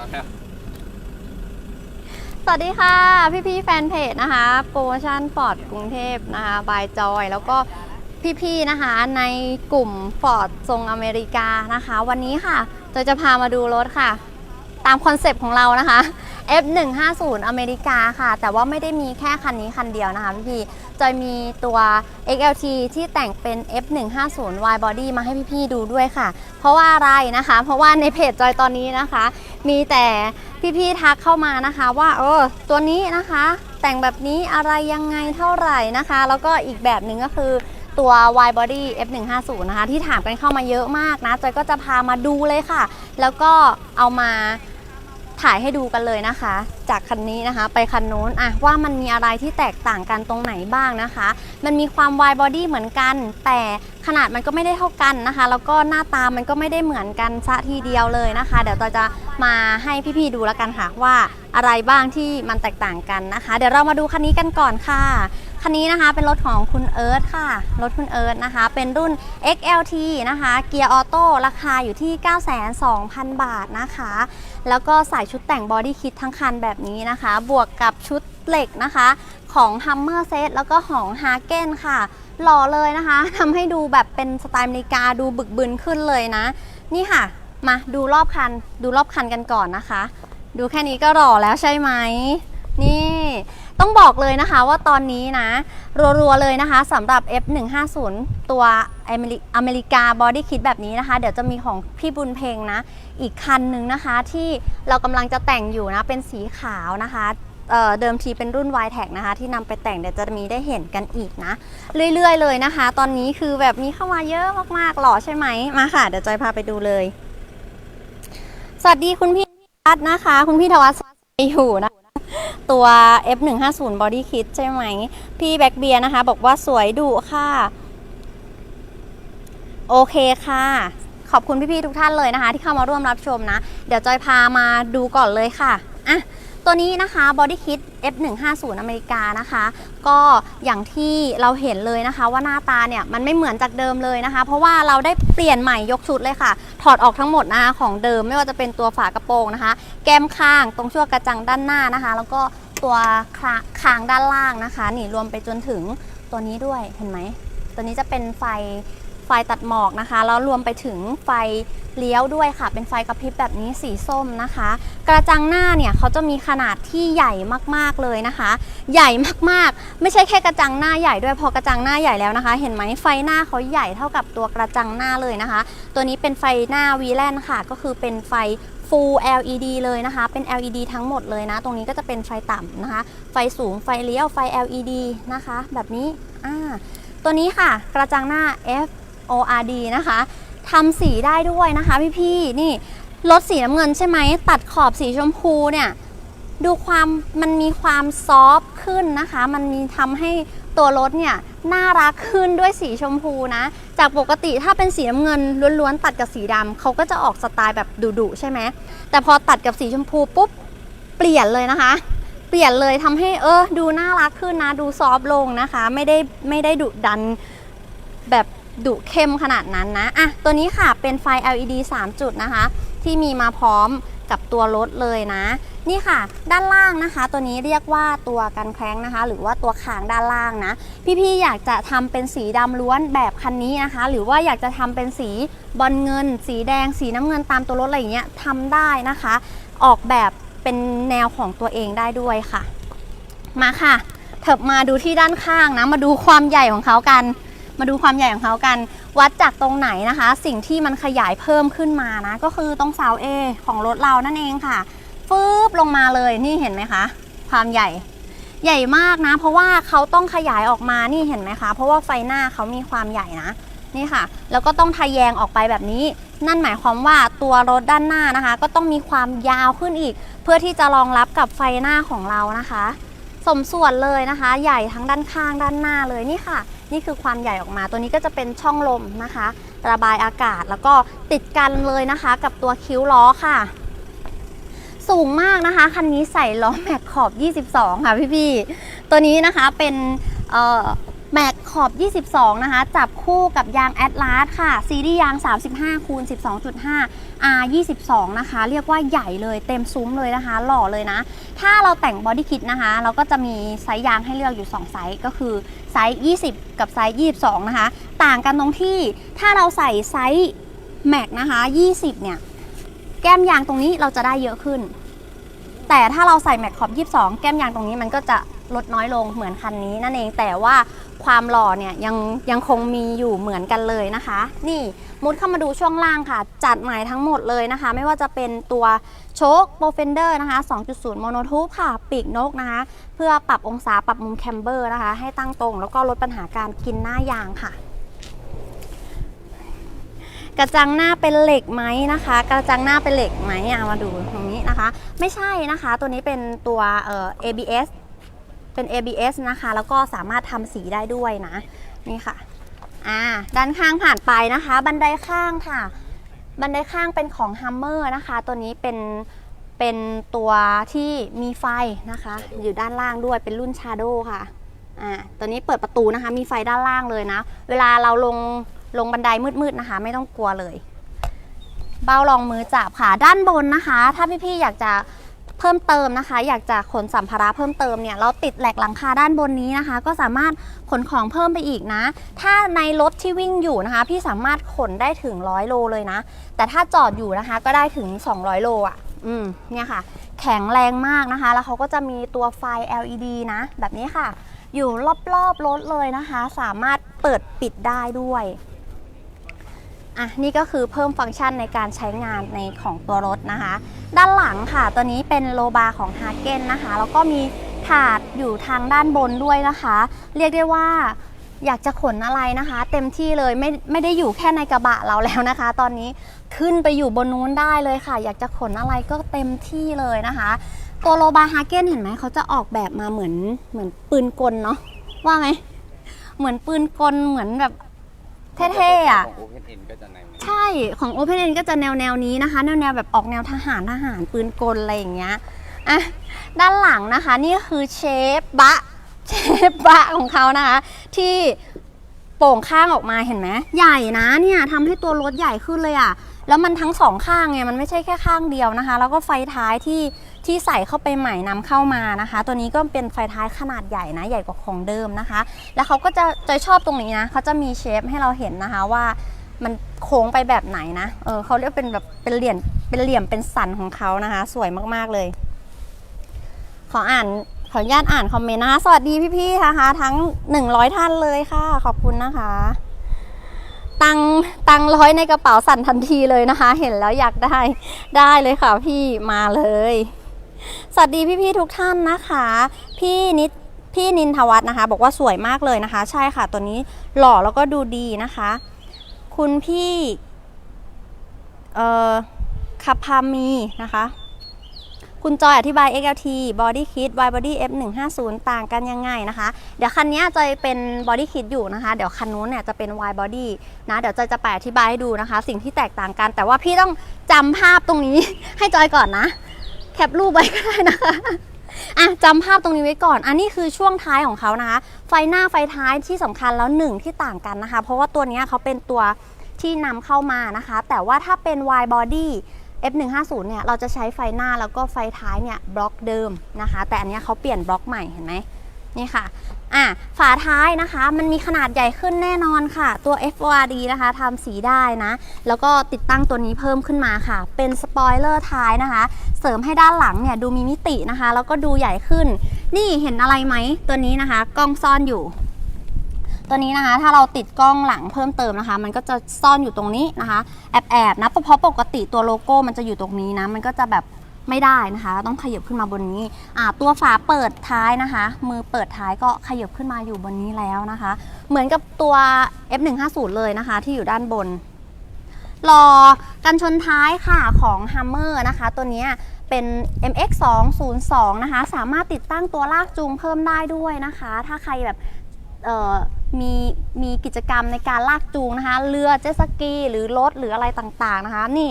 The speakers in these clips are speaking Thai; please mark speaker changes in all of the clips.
Speaker 1: มาแล้ว
Speaker 2: สวัสดีค่ะพี่พี่ๆแฟนเพจนะคะโปรโมชั่นฟอร์ดกรุงเทพนะคะบายจอยแล้วก็พี่ๆนะคะในกลุ่มฟอร์ดทรงอเมริกานะคะ วันนี้ค่ะจอยจะพามาดูรถค่ะามคอนเซปต์ของเรานะคะ F150 อเมริกาค่ะ แต่ว่าไม่ได้มีแค่คันนี้คันเดียวนะคะพี่จอยมีตัว XLT ที่แต่งเป็น F150 Y Body มาให้พี่ๆดูด้วยค่ะ เพราะว่าอะไรนะคะ เพราะว่าในเพจจอยตอนนี้นะคะ มีแต่พี่ๆทักเข้ามานะคะ ว่าเออตัวนี้นะคะ แต่งแบบนี้อะไรยังไงเท่าไหร่นะคะ แล้วก็อีกแบบหนึ่งก็คือตัว Y Body F150 นะคะ ที่ถามกันเข้ามาเยอะมากนะจอยก็จะพามาดูเลยค่ะ แล้วก็เอามา ถ่ายให้ดูกันเลยนะคะ จากคันนี้นะคะ ไปคันนู้นอะว่ามันมีอะไรที่แตกต่างกันตรงไหนบ้างนะคะ มันมีความ wide body เหมือนกัน แต่ขนาดมันก็ไม่ได้เท่ากันนะคะ แล้วก็หน้าตามันก็ไม่ได้เหมือนกันซะทีเดียวเลยนะคะ เดี๋ยวเราจะมาให้พี่ๆดูแล้วกันค่ะว่าอะไรบ้างที่มันแตกต่างกันนะคะ เดี๋ยวเรามาดูคันนี้กันก่อนค่ะ คันนี้นะคะเป็นรถของคุณเอิร์ธค่ะ รถคุณเอิร์ธนะคะ เป็นรุ่น XLT นะคะ เกียร์ออโต้ราคาอยู่ที่ 920,000บาทนะคะ แล้วก็ใส่ชุดแต่งบอดี้คิดทั้งคันแบบนี้นะคะ บวกกับชุดเหล็กนะคะของ Hummer Set แล้วก็ของ h a g e n ค่ะ หล่อเลยนะคะทำให้ดูแบบเป็นสไตล์อเมริกาดูบึกบึนขึ้นเลยนะ นี่ค่ะ มาดูรอบคัน ดูรอบคันกันก่อนนะคะ ดูแค่นี้ก็หล่อแล้วใช่ไหม นี่ ต้องบอกเลยนะคะว่าตอนนี้นะ รัวๆเลยนะคะสำหรับ F150 ตัวอเมริอเมริกาบอดี้คิดแบบนี้นะคะ เดี๋ยวจะมีของพี่บุญเพลงนะ อีกคันหนึ่งนะคะที่เรากำลังจะแต่งอยู่นะ เป็นสีขาวนะคะเเดิมทีเป็นรุ่น y t e c นะคะ ที่นำไปแต่งเดี๋ยวจะมีได้เห็นกันอีกนะ เรื่อยๆเลยนะคะ ตอนนี้คือแบบมีเข้ามาเยอะมากๆหล่อใช่ไหมมาค่ะ เดี๋ยวจอยพาไปดูเลย สวัสดีคุณพี่ทัศนะคะ คุณพี่ธวัฒน์อยู่นะ ตัว F150 Body Kit ใช่ไหม พี่แบ็กเบียร์นะคะ บอกว่าสวยดุค่ะ โอเคค่ะ ขอบคุณพี่ๆทุกท่านเลยนะคะ ที่เข้ามาร่วมรับชมนะ เดี๋ยวจอยพามาดูก่อนเลยค่ะอะ ตัวนี้นะคะ Body Kit F150 อเมริกานะคะ ก็อย่างที่เราเห็นเลยนะคะ ว่าหน้าตาเนี่ยมันไม่เหมือนจากเดิมเลยนะคะ เพราะว่าเราได้เปลี่ยนใหม่ยกชุดเลยค่ะ ถอดออกทั้งหมดนะคะของเดิมไม่ว่าจะเป็นตัวฝากระโปรงนะคะ แก้มข้างตรงช่วงกระจังด้านหน้านะคะ แล้วก็ตัวคางด้านล่างนะคะ นี่รวมไปจนถึงตัวนี้ด้วยเห็นไหมตัวนี้จะเป็นไฟ ฟตัดหมอกนะคะ แล้วรวมไปถึงไฟเลี้ยวด้วยค่ะ เป็นไฟกระพริบแบบนี้สีส้มนะคะ กระจังหน้าเนี่ยเขาจะมีขนาดที่ใหญ่มากๆเลยนะคะ ใหญ่มากๆ ไม่ใช่แค่กระจังหน้าใหญ่ด้วย พอกระจังหน้าใหญ่แล้วนะคะ เห็นไหมไฟหน้าเขาใหญ่เท่ากับตัวกระจังหน้าเลยนะคะ ตัวนี้เป็นไฟหน้า v l a n ค่ะ ก็คือเป็นไฟ Full LED เลยนะคะ เป็น LED ทั้งหมดเลยนะ ตรงนี้ก็จะเป็นไฟต่ำนะคะ ไฟสูง ไฟเลี้ยว ไฟ LED นะคะ แบบนี้ อ่า ตัวนี้ค่ะ กระจังหน้า ORD นะคะทำสีได้ด้วยนะคะพี่ๆนี่รถสีน้ำเงินใช่ไหมตัดขอบสีชมพูเนี่ยดูความมันมีความซอฟต์ขึ้นนะคะ มันมีทำให้ตัวรถเนี่ยน่ารักขึ้นด้วยสีชมพูนะ จากปกติถ้าเป็นสีน้ำเงินล้วนๆตัดกับสีดำเขาก็จะออกสไตล์แบบดุๆใช่ไหมแต่พอตัดกับสีชมพูปุ๊บเปลี่ยนเลยนะคะ เปลี่ยนเลยทำให้เออดูน่ารักขึ้นนะ ดูซอฟต์ลงนะคะ ไม่ได้ไม่ได้ดุดันแบบ ดุเข้มขนาดนั้นนะอะตัวนี้ค่ะเป็นไฟ LED 3 จุดนะคะ ที่มีมาพร้อมกับตัวรถเลยนะ นี่ค่ะ ด้านล่างนะคะ ตัวนี้เรียกว่าตัวกันแคร้งนะคะ หรือว่าตัวคางด้านล่างนะ พี่ๆอยากจะทำเป็นสีดำล้วนแบบคันนี้นะคะ หรือว่าอยากจะทำเป็นสีบอลเงิน สีแดง สีน้ำเงินตามตัวรถอะไรอย่างเงี้ยทำได้นะคะ ออกแบบเป็นแนวของตัวเองได้ด้วยค่ะ มาค่ะเถิบมาดูที่ด้านข้างนะ มาดูความใหญ่ของเขากัน มาดูความใหญ่ของเขากัน วัดจากตรงไหนนะคะ สิ่งที่มันขยายเพิ่มขึ้นมานะ ก็คือตรงเสา A ของรถเรานั่นเองค่ะฟืบลงมาเลยนี่เห็นไหมคะ ความใหญ่ใหญ่มากนะ เพราะว่าเขาต้องขยายออกมานี่เห็นไหมคะ เพราะว่าไฟหน้าเขามีความใหญ่นะนี่ค่ะ แล้วก็ต้องทะแยงออกไปแบบนี้ นั่นหมายความว่าตัวรถด้านหน้านะคะ ก็ต้องมีความยาวขึ้นอีก เพื่อที่จะรองรับกับไฟหน้าของเรานะคะ สมส่วนเลยนะคะ ใหญ่ทั้งด้านข้างด้านหน้าเลยนี่ค่ะ นี่คือความใหญ่ออกมา ตัวนี้ก็จะเป็นช่องลมนะคะ ระบายอากาศแล้วก็ติดกันเลยนะคะ กับตัวคิ้วล้อค่ะ สูงมากนะคะ คันนี้ใส่ล้อแม็กขอบ 22 ค่ะพี่ๆตัวนี้นะคะเป็น แม็กขอบ 22 นะคะ จับคู่กับยางแอดลาสค่ะ ซีรีส์ยาง 35คูณ12.5 R 22 นะคะ เรียกว่าใหญ่เลยเต็มซุ้มเลยนะคะ หล่อเลยนะ ถ้าเราแต่งบอดี้คิดนะคะ เราก็จะมีไซส์ยางให้เลือกอยู่ 2 ไซส์ ก็คือไซส์ 20 กับไซส์ 22 นะคะ ต่างกันตรงที่ถ้าเราใส่ไซส์แม็กนะคะ 20 เนี่ย แก้มยางตรงนี้เราจะได้เยอะขึ้น แต่ถ้าเราใส่แม็กขอบ 22 แก้มยางตรงนี้มันก็จะลดน้อยลงเหมือนคันนี้นั่นเองแต่ว่า ความหล่อเนี่ยยังยังคงมีอยู่เหมือนกันเลยนะคะ นี่มุดเข้ามาดูช่วงล่างค่ะ จัดใหม่ทั้งหมดเลยนะคะ ไม่ว่าจะเป็นตัวโชคโปรเฟนเดอร์นะคะ 2.0 โมโนทูปค่ะ ปีกนกนะคะ เพื่อปรับองศาปรับมุมแคมเบอร์นะคะ ให้ตั้งตรง แล้วก็ลดปัญหาการกินหน้ายางค่ะ กระจังหน้าเป็นเหล็กไหมนะคะ กระจังหน้าเป็นเหล็กไหมอะมาดูตรงนี้นะคะ ไม่ใช่นะคะ ตัวนี้เป็นตัวเอ่อ ABS เป็น ABS นะคะ แล้วก็สามารถทำสีได้ด้วยนะ นี่ค่ะ อ่า ด้านข้างผ่านไปนะคะ บันไดข้างค่ะ บันไดข้างเป็นของ Hummer นะคะ ตัวนี้เป็น เป็นตัวที่มีไฟนะคะ อยู่ด้านล่างด้วย เป็นรุ่น Shadow ค่ะ อ่า ตัวนี้เปิดประตูนะคะ มีไฟด้านล่างเลยนะ เวลาเราลง ลงบันไดมืดๆนะคะ ไม่ต้องกลัวเลย เบ้ารองมือจับค่ะ ด้านบนนะคะ ถ้าพี่ๆอยากจะ เพิ่มเติมนะคะ อยากจะขนสัมภาระเพิ่มเติมเนี่ยเราติดแหลกหลังคาด้านบนนี้นะคะ ก็สามารถขนของเพิ่มไปอีกนะ ถ้าในรถที่วิ่งอยู่นะคะ พี่สามารถขนได้ถึงร้อยโลเลยนะ แต่ถ้าจอดอยู่นะคะ ก็ได้ถึง 200 โลอะ อืมเนี่ยค่ะ แข็งแรงมากนะคะ แล้วเขาก็จะมีตัวไฟ LED นะ แบบนี้ค่ะ อยู่รอบๆรถเลยนะคะ สามารถเปิดปิดได้ด้วย อะนี่ก็คือเพิ่มฟังก์ชันในการใช้งานในของตัวรถนะคะ ด้านหลังค่ะ ตัวนี้เป็นโลบาร์ของฮาเกนนะคะ แล้วก็มีถาดอยู่ทางด้านบนด้วยนะคะ เรียกได้ว่าอยากจะขนอะไรนะคะ เต็มที่เลยไม่ไม่ได้อยู่แค่ในกระบะเราแล้วนะคะ ตอนนี้ขึ้นไปอยู่บนนู้นได้เลยค่ะ อยากจะขนอะไรก็เต็มที่เลยนะคะตัวโลบาร์ฮาเกนเห็นไหมเขาจะออกแบบมาเหมือนเหมือนปืนกลเนาะว่าไหมเหมือนปืนกลเหมือนแบบ เท่ๆอะ
Speaker 1: ของ Open End ก็จะใน
Speaker 2: ใช่ของ Open End ก็จะแนวแนวๆนี้นะคะ แนวแนวๆแบบออกแนวทหารทหารปืนกลอะไรอย่างเงี้ยอะด้านหลังนะคะนี่คือเชฟบะเชฟบะของเขานะคะ ที่โป่งข้างออกมาเห็นไหมใหญ่นะเนี่ยทำให้ตัวรถใหญ่ขึ้นเลยอะ่ะ แล้วมันทั้งสองข้างไงมันไม่ใช่แค่ข้างเดียวนะคะ แล้วก็ไฟท้ายที่ที่ใส่เข้าไปใหม่นำเข้ามานะคะ ตัวนี้ก็เป็นไฟท้ายขนาดใหญ่นะใหญ่กว่าของเดิมนะคะ แล้วเขาก็จะจอยชอบตรงนี้นะเขาจะมีเชฟให้เราเห็นนะคะว่ามันโค้งไปแบบไหนนะ เออเขาเรียกเป็นแบบเป็นเหลี่ยมเป็นเหลี่ยมเป็นสันของเขานะคะ สวยมากๆเลย ขออ่านขออนุญาตอ่านคอมเมนต์นะคะ สวัสดีพี่ๆนะคะ ทั้ง 100 ท่านเลยค่ะ ขอบคุณนะคะ ตังตังร้อยในกระเป๋าสั่นทันทีเลยนะคะ เห็นแล้วอยากได้ได้เลยค่ะพี่มาเลย สวัสดีพี่ๆทุกท่านนะคะ พี่นิดพี่นินทวัฒน์นะคะ บอกว่าสวยมากเลยนะคะ ใช่ค่ะตัวนี้หล่อแล้วก็ดูดีนะคะ คุณพี่เอ่อคาพามีนะคะ คุณจอยอธิบาย XLT Body Kit Y Body F150 ต่างกันยังไงนะคะ เดี๋ยวคันนี้จอยเป็น Body Kit อยู่นะคะ เดี๋ยวคันนู้นเนี่ยจะเป็น Y Body นะ เดี๋ยวจอยจะไปอธิบายให้ดูนะคะ สิ่งที่แตกต่างกัน แต่ว่าพี่ต้องจำภาพตรงนี้ ให้จอยก่อนนะ แคปรูปไว้ก็ได้นะคะอะจำภาพตรงนี้ไว้ก่อน อันนี้คือช่วงท้ายของเขานะคะ ไฟหน้าไฟท้ายที่สำคัญแล้วหนึ่งที่ต่างกันนะคะ เพราะว่าตัวนี้เขาเป็นตัวที่นำเข้ามานะคะ แต่ว่าถ้าเป็น Y body F150 เนี่ยเราจะใช้ไฟหน้าแล้วก็ไฟท้ายเนี่ยบล็อกเดิมนะคะ แต่อันนี้เขาเปลี่ยนบล็อกใหม่เห็นไหมนี่ค่ะอะฝาท้ายนะคะ มันมีขนาดใหญ่ขึ้นแน่นอนค่ะ ตัว FORD นะคะทำสีได้นะ แล้วก็ติดตั้งตัวนี้เพิ่มขึ้นมาค่ะ เป็นสปอยเลอร์ท้ายนะคะ เสริมให้ด้านหลังเนี่ยดูมีมิตินะคะ แล้วก็ดูใหญ่ขึ้น นี่เห็นอะไรไหมตัวนี้นะคะ กล้องซ่อนอยู่ ตัวนี้นะคะ ถ้าเราติดกล้องหลังเพิ่มเติมนะคะ มันก็จะซ่อนอยู่ตรงนี้นะคะ แอบแอบๆนะเพราะปกติตัวโลโก้มันจะอยู่ตรงนี้นะ มันก็จะแบบไม่ได้นะคะ ต้องขยับขึ้นมาบนนี้อ่าตัวฝาเปิดท้ายนะคะ มือเปิดท้ายก็ขยับขึ้นมาอยู่บนนี้แล้วนะคะ เหมือนกับตัว F150 เลยนะคะ ที่อยู่ด้านบนรอกันชนท้ายค่ะของ Hummer นะคะ ตัวนี้เป็น MX 2 0 2นะคะ สามารถติดตั้งตัวลากจูงเพิ่มได้ด้วยนะคะ ถ้าใครแบบ มีมีกิจกรรมในการลากจูงนะคะเรือเจ็ตสกีหรือรถหรืออะไรต่างๆนะคะ นี่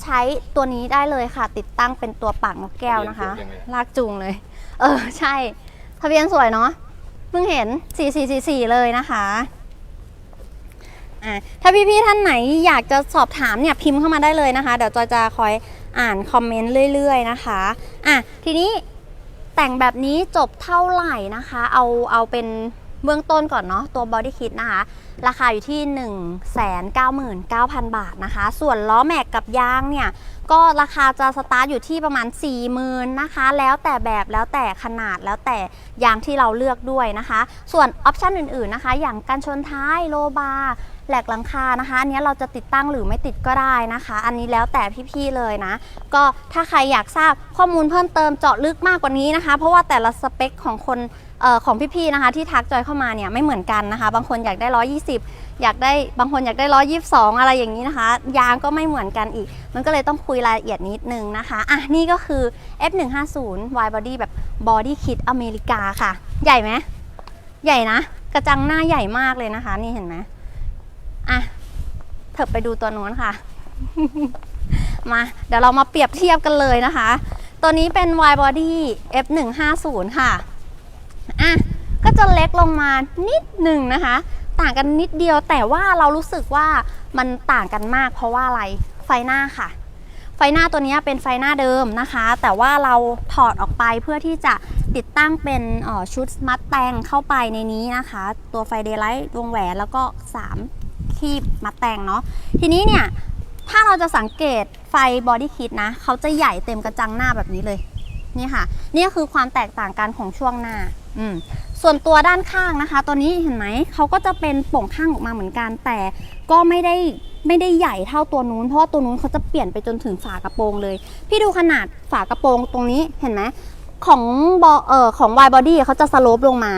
Speaker 2: ใช้ตัวนี้ได้เลยค่ะ ติดตั้งเป็นตัวปากนกแก้วนะคะ ลากจูงเลย เออใช่ ทะเบียนสวยเนาะเพิ่งเห็น 4444 เลยนะคะอะถ้าพี่ๆท่านไหนอยากจะสอบถามเนี่ยพิมพ์เข้ามาได้เลยนะคะ เดี๋ยวจอยจะคอยอ่านคอมเมนต์เรื่อย ๆ นะคะอะทีนี้แต่งแบบนี้จบเท่าไหร่นะคะ เอาเอาเป็น เบื้องต้นก่อนเนาะตัวบอดี้คิดนะคะ ราคาอยู่ที่ 199,000 บาทนะคะ ส่วนล้อแม็กกับยางเนี่ย ก็ราคาจะสตาร์ทอยู่ที่ประมาณ 40,000นะคะ แล้วแต่แบบแล้วแต่ขนาดแล้วแต่ยางที่เราเลือกด้วยนะคะ ส่วนออปชันอื่นๆนะคะ อย่างการชนท้ายโลบาร์แหลกหลังคานะคะ อันนี้เราจะติดตั้งหรือไม่ติดก็ได้นะคะ อันนี้แล้วแต่พี่ๆเลยนะ ก็ถ้าใครอยากทราบข้อมูลเพิ่มเติมเจาะลึกมากกว่านี้นะคะ เพราะว่าแต่ละสเปคของคน ออของพี่ๆนะคะที่ทักจอยเข้ามาเนี่ยไม่เหมือนกันนะคะ บางคนอยากได้ 120 อยากได้บางคนอยากได้ 122 อะไรอย่างนี้นะคะ ยางก็ไม่เหมือนกันอีก มันก็เลยต้องคุยรายละเอียดนิดนึงนะคะอะนี่ก็คือ F150 Y Body แบบ Body Kit อเมริกาค่ะ ใหญ่ไหมใหญ่นะ กระจังหน้าใหญ่มากเลยนะคะ นี่เห็นไหมอะเถิบไปดูตัวนู้นค่ะ มาเดี๋ยวเรามาเปรียบเทียบกันเลยนะคะ ตัวนี้เป็น Y Body F150 ค่ะ อะก็จะเล็กลงมานิดหนึ่งนะคะ ต่างกันนิดเดียวแต่ว่าเรารู้สึกว่ามันต่างกันมาก เพราะว่าอะไรไฟหน้าค่ะ ไฟหน้าตัวนี้เป็นไฟหน้าเดิมนะคะ แต่ว่าเราถอดออกไปเพื่อที่จะติดตั้งเป็นชุดมัดแต่งเข้าไปในนี้นะคะ ตัวไฟเดย์ไลท์วงแหวนแล้วก็ 3 คีบมัดแต่งเนาะทีนี้เนี่ยถ้าเราจะสังเกตไฟบอดี้คิดนะ เขาจะใหญ่เต็มกระจังหน้าแบบนี้เลย นี่ค่ะ นี่คือความแตกต่างกันของช่วงหน้า อืมส่วนตัวด้านข้างนะคะ ตัวนี้เห็นไหมเขาก็จะเป็นโป่งข้างออกมาเหมือนกัน แต่ก็ไม่ได้ไม่ได้ใหญ่เท่าตัวนู้น เพราะว่าตัวนู้นเขาจะเปลี่ยนไปจนถึงฝากระโปรงเลย พี่ดูขนาดฝากระโปรงตรงนี้เห็นไหมของบอเอ่อของ Y body เขาจะสโลปลงมา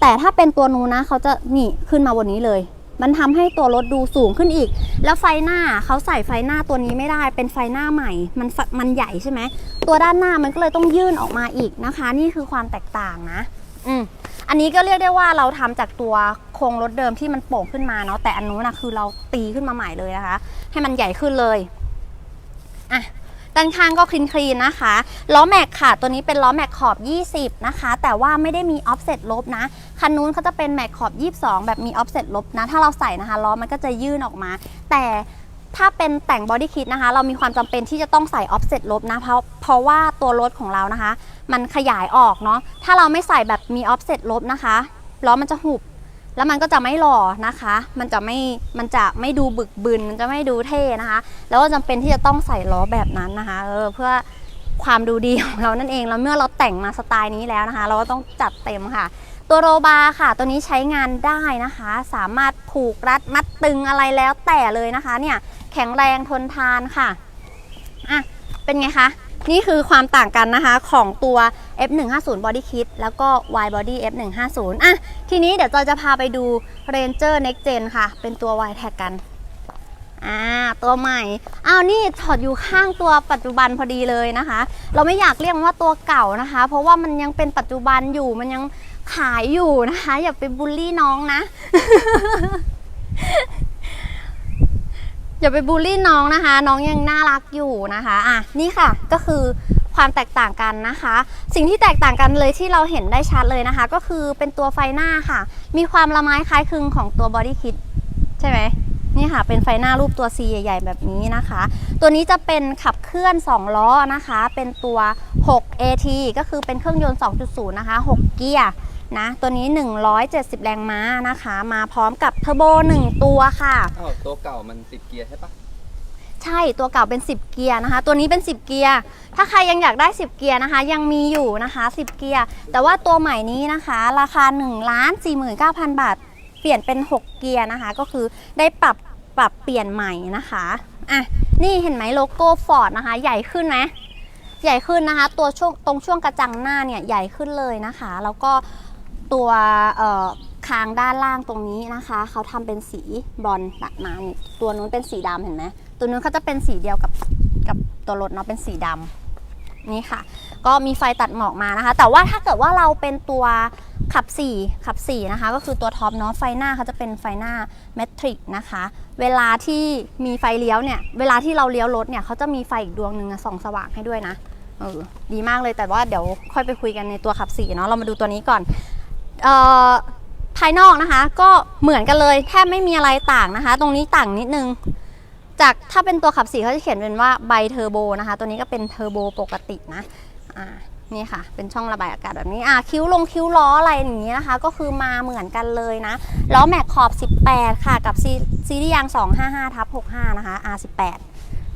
Speaker 2: แต่ถ้าเป็นตัวนู้นนะเขาจะนี่ขึ้นมาบนนี้เลย มันทำให้ตัวรถดูสูงขึ้นอีก แล้วไฟหน้าเขาใส่ไฟหน้าตัวนี้ไม่ได้เป็นไฟหน้าใหม่ มันมันใหญ่ใช่ไหมตัวด้านหน้ามันก็เลยต้องยื่นออกมาอีกนะคะ นี่คือความแตกต่างนะ อืมอันนี้ก็เรียกได้ว่าเราทำจากตัวโครงรถเดิมที่มันโป่งขึ้นมาเนาะแต่อันนู้นนะคือเราตีขึ้นมาใหม่เลยนะคะ ให้มันใหญ่ขึ้นเลยอะด้านข้างก็คลีนคลีนนะคะล้อแม็กค่ะ ตัวนี้เป็นล้อแม็กขอบ 20 นะคะ แต่ว่าไม่ได้มีออฟเซตลบนะคันนู้นเขาจะเป็นแม็กขอบ 22 แบบมีออฟเซตลบนะ ถ้าเราใส่นะคะล้อมันก็จะยื่นออกมา แต่ ถ้าเป็นแต่งบอดี้คิดนะคะ เรามีความจำเป็นที่จะต้องใส่ออฟเซตลบนะ เพราะเพราะว่าตัวรถของเรานะคะ มันขยายออกเนาะถ้าเราไม่ใส่แบบมีออฟเซตลบนะคะล้อมันจะหุบ แล้วมันก็จะไม่หล่อนะคะ มันจะไม่มันจะไม่ดูบึกบึนมันจะไม่ดูเท่นะคะ แล้วก็จำเป็นที่จะต้องใส่ล้อแบบนั้นนะคะเออเพื่อความดูดีของเรานั่นเองแล้วเมื่อเราแต่งมาสไตล์นี้แล้วนะคะ เราก็ต้องจัดเต็มค่ะ ตัวโรบาค่ะ ตัวนี้ใช้งานได้นะคะ สามารถผูกรัดมัดตึงอะไรแล้วแต่เลยนะคะเนี่ยแข็งแรงทนทานค่ะอะเป็นไงคะ นี่คือความต่างกันนะคะของตัว F150 Body Kit แล้วก็ Y Body F150 อะทีนี้เดี๋ยวจอยจะพาไปดู Ranger Next Gen ค่ะ เป็นตัว Y Tag กันอ่าตัวใหม่อ้าวนี่ถอดอยู่ข้างตัวปัจจุบันพอดีเลยนะคะ เราไม่อยากเรียกว่าตัวเก่านะคะ เพราะว่ามันยังเป็นปัจจุบันอยู่มันยัง ขายอยู่นะคะ อย่าไปบูลลี่น้องนะ อย่าไปบูลลี่น้องนะคะ น้องยังน่ารักอยู่นะคะ อะนี่ค่ะก็คือความแตกต่างกันนะคะ สิ่งที่แตกต่างกันเลยที่เราเห็นได้ชัดเลยนะคะ ก็คือเป็นตัวไฟหน้าค่ะ มีความละไม้คล้ายคลึงของตัวบอดี้คิดใช่ไหมนี่ค่ะ เป็นไฟหน้ารูปตัว C ใหญ่ ๆ แบบนี้นะคะ ตัวนี้จะเป็นขับเคลื่อน 2 ล้อนะคะ เป็นตัว 6 AT ก็คือเป็นเครื่องยนต์ 2.0 นะคะ 6 เกียร์ นะ ตัวนี้ 170 แรงม้านะคะ มาพร้อมกับเทอร์โบ 1 ตัวค่ะ
Speaker 1: อ้าวตัวเก่ามันติดเกียร์ใช่ปะ
Speaker 2: ใช่ตัวเก่าเป็น 10 เกียร์นะคะ ตัวนี้เป็น 10 เกียร์ ถ้าใครยังอยากได้ 10 เกียร์นะคะ ยังมีอยู่นะคะ 10 เกียร์ แต่ว่าตัวใหม่นี้นะคะ ราคา1 4 9 0 0 0 บาท เปลี่ยนเป็น 6 เกียร์นะคะ ก็คือได้ปรับปรับเปลี่ยนใหม่นะคะอะนี่เห็นไหมโลโก้ฟอร์ดนะคะ ใหญ่ขึ้นไหมใหญ่ขึ้นนะคะ ตัวช่วงตรงช่วงกระจังหน้าเนี่ยใหญ่ขึ้นเลยนะคะ แล้วก็ ตัวคางด้านล่างตรงนี้นะคะ เขาทำเป็นสีบรอนซ์ตัดมานี่ตัวนู้นเป็นสีดำเห็นไหมตัวนู้นเขาจะเป็นสีเดียวกับกับตัวรถเนาะเป็นสีดำนี่ค่ะ ก็มีไฟตัดหมอกมานะคะ แต่ว่าถ้าเกิดว่าเราเป็นตัวขับ4ขับ4นะคะ ก็คือตัวท็อปเนาะไฟหน้าเขาจะเป็นไฟหน้าเมทริกนะคะ เวลาที่มีไฟเลี้ยวเนี่ย เวลาที่เราเลี้ยวรถเนี่ยเขาจะมีไฟอีกดวงหนึ่งอะส่องสว่างให้ด้วยนะเออดีมากเลยแต่ว่าเดี๋ยวค่อยไปคุยกันในตัวขับ4เนาะเรามาดูตัวนี้ก่อน ภายนอกนะคะ ก็เหมือนกันเลยแทบไม่มีอะไรต่างนะคะ ตรงนี้ต่างนิดนึง จากถ้าเป็นตัวขับสีเขาจะเขียนเป็นว่าไบเทอร์โบนะคะ ตัวนี้ก็เป็นเทอร์โบปกตินะนี่ค่ะ เป็นช่องระบายอากาศแบบนี้อ่าคิ้วลงคิ้วล้ออะไรอย่างนี้นะคะ ก็คือมาเหมือนกันเลยนะล้อแม็กขอบ 18 ค่ะ กับซีซีรีส์ยาง 255ทับ65 นะคะ R18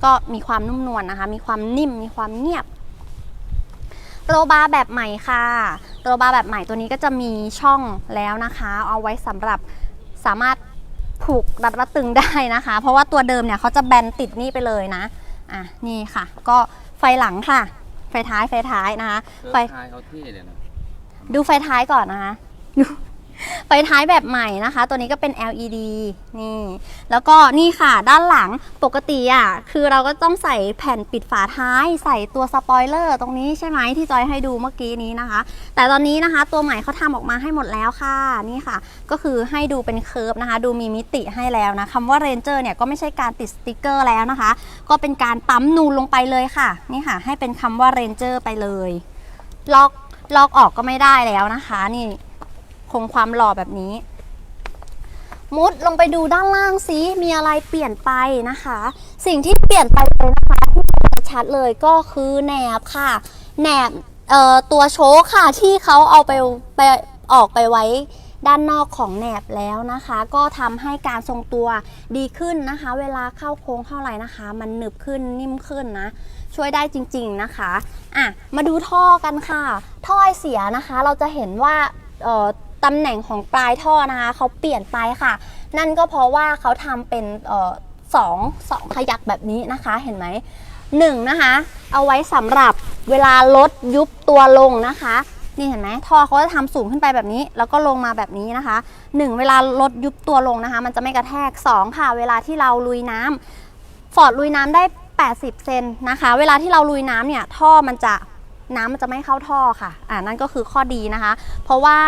Speaker 2: ก็มีความนุ่มนวลนะคะ มีความนิ่ม มีความเงียบ โรบาร์แบบใหม่ค่ะ โรบาร์แบบใหม่ตัวนี้ก็จะมีช่องแล้วนะคะ เอาไว้สำหรับสามารถผูกรัดรัดตึงได้นะคะ เพราะว่าตัวเดิมเนี่ยเขาจะแบนติดนี่ไปเลยนะอะนี่ค่ะ ก็ไฟหลังค่ะ ไฟท้ายไฟท้ายนะคะ
Speaker 1: เออ
Speaker 2: ไฟ
Speaker 1: ทายเขาเท่เลยนะ
Speaker 2: ดูไฟท้ายก่อนนะคะดู ไฟท้ายแบบใหม่นะคะ ตัวนี้ก็เป็น LED นี่ แล้วก็นี่ค่ะด้านหลังปกติอะคือเราก็ต้องใส่แผ่นปิดฝาท้าย ใส่ตัวสปอยเลอร์ตรงนี้ใช่ไหมที่จอยให้ดูเมื่อกี้นี้นะคะ แต่ตอนนี้นะคะ ตัวใหม่เขาทำออกมาให้หมดแล้วค่ะนี่ค่ะ ก็คือให้ดูเป็นเคิร์ฟนะคะ ดูมีมิติให้แล้วนะคำว่าเรนเจอร์เนี่ยก็ไม่ใช่การติดสติกเกอร์แล้วนะคะ ก็เป็นการปั๊มนูนลงไปเลยค่ะนี่ค่ะ ให้เป็นคำว่าเรนเจอร์ไปเลยล็อกล็อกออกก็ไม่ได้แล้วนะคะ นี่ คงความหล่อแบบนี้ มุดลงไปดูด้านล่างซิมีอะไรเปลี่ยนไปนะคะ สิ่งที่เปลี่ยนไปเลยนะคะที่ชัดเลยก็คือแหนบค่ะแหนบตัวโชคค่ะที่เขาเอาไปไปออกไปไว้ด้านนอกของแหนบแล้วนะคะ ก็ทำให้การทรงตัวดีขึ้นนะคะ เวลาเข้าโค้งเข้าอะไรนะคะ มันหนึบขึ้นนิ่มขึ้นนะ ช่วยได้จริงๆนะคะอะมาดูท่อกันค่ะ ท่อไอเสียนะคะ เราจะเห็นว่าเอ่อ ตำแหน่งของปลายท่อนะคะเขาเปลี่ยนไปค่ะ นั่นก็เพราะว่าเขาทำเป็นออสองสองขยักแบบนี้นะคะเห็นไหมหนึ่งนะคะ เอาไว้สำหรับเวลารถยุบตัวลงนะคะนี่เห็นไหมท่อเขาจะทำสูงขึ้นไปแบบนี้ แล้วก็ลงมาแบบนี้นะคะหนึ่งเวลารถยุบตัวลงนะคะ มันจะไม่กระแทกสองค่ะ เวลาที่เราลุยน้ำฟอร์ดลุยน้ำได้ 80 เซนนะคะ เวลาที่เราลุยน้ำเนี่ยท่อมันจะน้ำมันจะไม่เข้าท่อค่ะ อ่านั่นก็คือข้อดีนะคะ เพราะว่า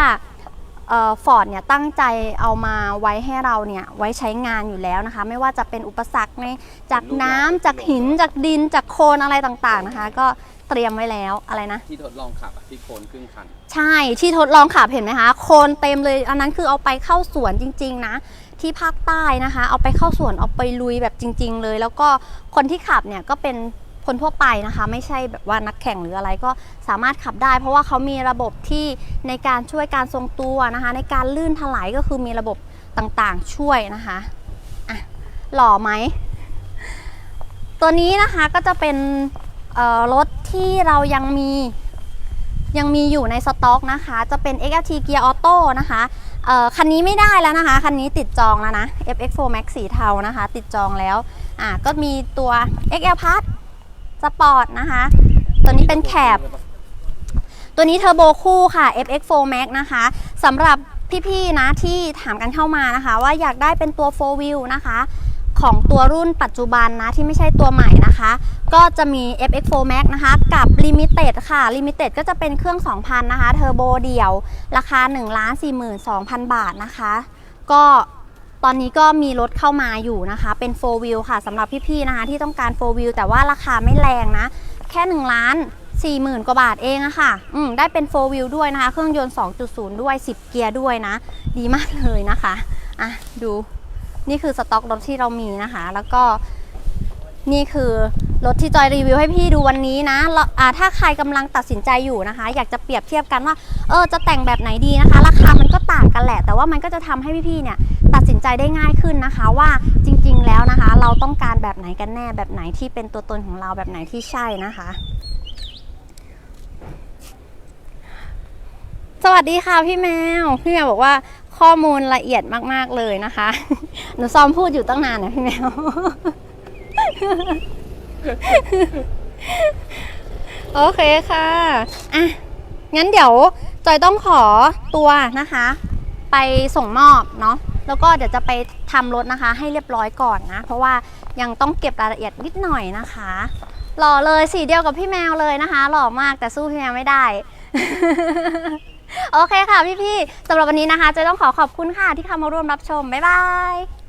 Speaker 2: ฟอร์ดเนี่ยตั้งใจเอามาไว้ให้เราเนี่ยไว้ใช้งานอยู่แล้วนะคะ ไม่ว่าจะเป็นอุปสรรคในจากน้ำจากหินจากดินจากโคลนอะไรต่างๆนะคะ ก็เตรียมไว้แล้วอะไรนะ
Speaker 1: ที่ทดลองขับอะที่โคนครึ่งคัน
Speaker 2: ใช่ที่ทดลองขับเห็นไหมคะ โคลนเต็มเลยอันนั้นคือเอาไปเข้าสวนจริง ๆ นะ ที่ภาคใต้นะคะ เอาไปเข้าสวนเอาไปลุยแบบจริง ๆ เลย แล้วก็คนที่ขับเนี่ยก็เป็น คนทั่วไปนะคะ ไม่ใช่แบบว่านักแข่งหรืออะไรก็สามารถขับได้ เพราะว่าเขามีระบบที่ในการช่วยการทรงตัวนะคะ ในการลื่นถลายก็คือมีระบบต่างๆช่วยนะคะอะหล่อไหม ตัวนี้นะคะก็จะเป็นรถที่เรายังมียังมีอยู่ในสต็อกนะคะ จะเป็น XLT Gear Auto นะคะคันนี้ไม่ได้แล้วนะคะ คันนี้ติดจองแล้วนะ FX4 Max สีเทานะคะ ติดจองแล้ว อะก็มีตัว XL Plus Sport นะคะ ตัวนี้เป็นแคบ ตัวนี้เทอร์โบคู่ค่ะ FX4 Max นะคะสำหรับพี่ๆนะที่ถามกันเข้ามานะคะ ว่าอยากได้เป็นตัว 4 wheel นะคะ ของตัวรุ่นปัจจุบันนะ ที่ไม่ใช่ตัวใหม่นะคะ ก็จะมี FX4 Max นะคะ กับ Limited ค่ะ Limited ก็จะเป็นเครื่อง 2,000 นะคะ เทอร์โบเดี่ยว ราคา 1 4 2 0 0 0 บาทนะคะ ก็ ตอนนี้ก็มีรถเข้ามาอยู่นะคะ เป็น 4 wheel ค่ะสำหรับพี่ๆนะคะที่ต้องการ 4 wheel แต่ว่าราคาไม่แรงนะ แค่1ล้าน4 0,000 กว่าบาทเองอะค่ะ อืม ได้เป็น 4 wheel ด้วยนะคะ เครื่องยนต์ 2.0 ด้วย 10 เกียร์ด้วยนะ ดีมากเลยนะคะ อะ ดู นี่คือสต็อกรถที่เรามีนะคะ แล้วก็นี่คือ รถที่จอยรีวิวให้พี่ดูวันนี้นะแล้วอ่าถ้าใครกำลังตัดสินใจอยู่นะคะ อยากจะเปรียบเทียบกันว่า เออ จะแต่งแบบไหนดีนะคะ ราคามันก็ต่างกันแหละ แต่ว่ามันก็จะทำให้พี่ๆเนี่ยตัดสินใจได้ง่ายขึ้นนะคะว่าจริงๆแล้วนะคะ เราต้องการแบบไหนกันแน่แบบไหนที่เป็นตัวตนของเราแบบไหนที่ใช่นะคะ สวัสดีค่ะพี่แมว พี่แมวบอกว่าข้อมูลละเอียดมากๆเลยนะคะ หนูซ้อมพูดอยู่ตั้งนานนะพี่แมว โอเคค่ะอะงั้นเดี๋ยวจอยต้องขอตัวนะคะ ไปส่งมอบเนาะแล้วก็เดี๋ยวจะไปทำรถนะคะ ให้เรียบร้อยก่อนนะ เพราะว่ายังต้องเก็บรายละเอียดนิดหน่อยนะคะ หล่อเลยสีเดียวกับพี่แมวเลยนะคะ หล่อมากแต่สู้พี่แมวไม่ได้ โอเคค่ะพี่ๆสำหรับวันนี้นะคะจอยต้องขอขอบคุณค่ะที่เข้ามาร่วมรับชมบ๊ายบาย